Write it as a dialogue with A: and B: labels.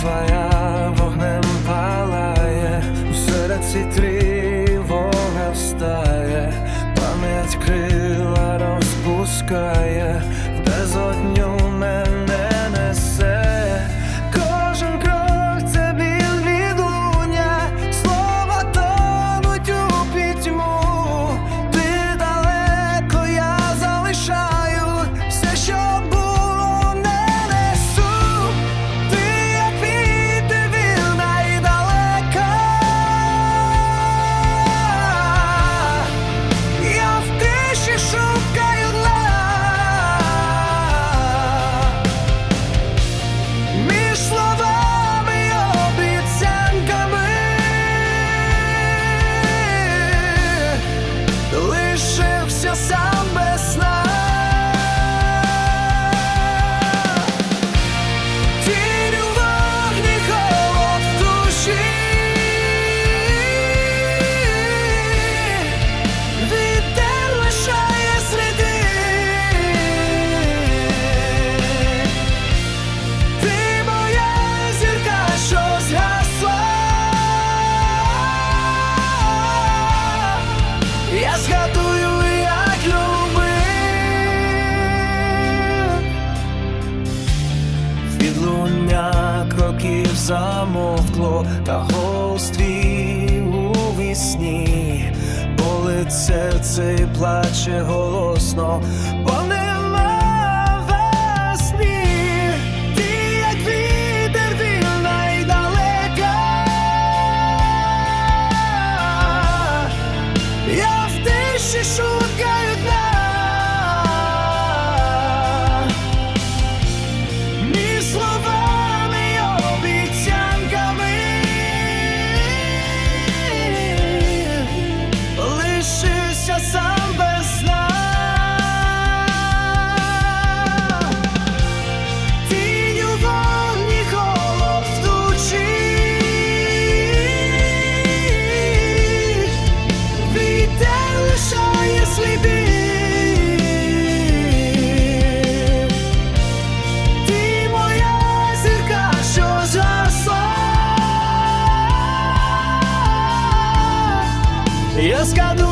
A: твоя вогнем палає у серці трі. замовкло, та голос твій у вісні, болить серце і плаче голосно. Бо не слідів, ти моя зірка, що зросла, я сканую.